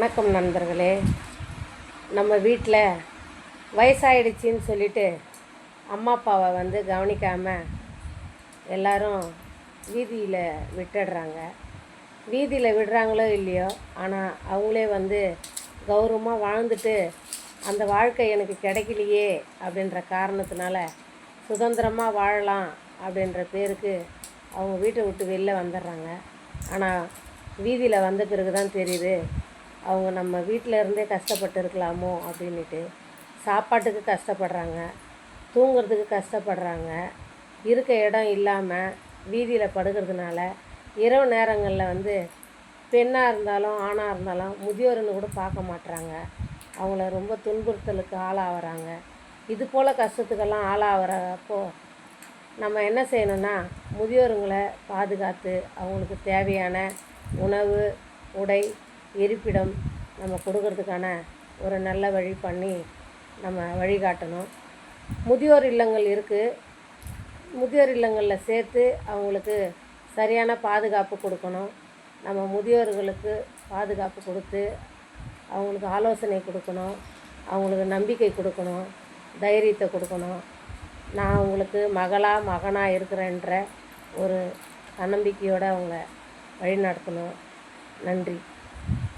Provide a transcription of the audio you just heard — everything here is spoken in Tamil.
வணக்கம் நண்பர்களே. நம்ம வீட்டில் வயசாயிடுச்சின்னு சொல்லிட்டு அம்மா அப்பாவை வந்து கவனிக்காமல் எல்லாரும் வீதியில் விட்டுடுறாங்க. வீதியில் விடுறாங்களோ இல்லையோ ஆனால் அவங்களே வந்து கௌரவமாக வாழ்ந்துட்டு அந்த வாழ்க்கை எனக்கு கிடைக்கலையே அப்படின்ற காரணத்தினால சுதந்திரமாக வாழலாம் அப்படின்ற பேருக்கு அவங்க வீட்டை விட்டு வெளில வந்துடுறாங்க. ஆனால் வீதியில் வந்த பிறகு தான் தெரியுது அவங்க நம்ம வீட்டில் இருந்தே கஷ்டப்பட்டு இருக்கலாமோ அப்படின்ட்டு சாப்பாட்டுக்கு கஷ்டப்படுறாங்க தூங்குறதுக்கு கஷ்டப்படுறாங்க இருக்க இடம் இல்லாமல் வீதியில் படுக்கிறதுனால இரவு நேரங்களில் வந்து பெண்ணாக இருந்தாலும் ஆணாக இருந்தாலும் முதியோர்னு கூட பார்க்க மாட்றாங்க. அவங்கள ரொம்ப துன்புறுத்தலுக்கு ஆளாகிறாங்க இது போல் கஷ்டத்துக்கெல்லாம் ஆளாகிறப்போ நம்ம என்ன செய்யணும்னா முதியோருங்களை பாதுகாத்து அவங்களுக்கு தேவையான உணவு உடை இருப்பிடம் நம்ம கொடுக்கறதுக்கான ஒரு நல்ல வழி பண்ணி நம்ம வழிகாட்டணும். முதியோர் இல்லங்கள் இருக்குது முதியோர் இல்லங்களில் சேர்த்து அவங்களுக்கு சரியான பாதுகாப்பு கொடுக்கணும். நம்ம முதியோர்களுக்கு பாதுகாப்பு கொடுத்து அவங்களுக்கு ஆலோசனை கொடுக்கணும். அவங்களுக்கு நம்பிக்கை கொடுக்கணும். தைரியத்தை கொடுக்கணும். நான் அவங்களுக்கு மகளாக மகனாக இருக்கிறேன்ற ஒரு தன்னம்பிக்கையோடு அவங்கள வழிநடத்தணும். நன்றி.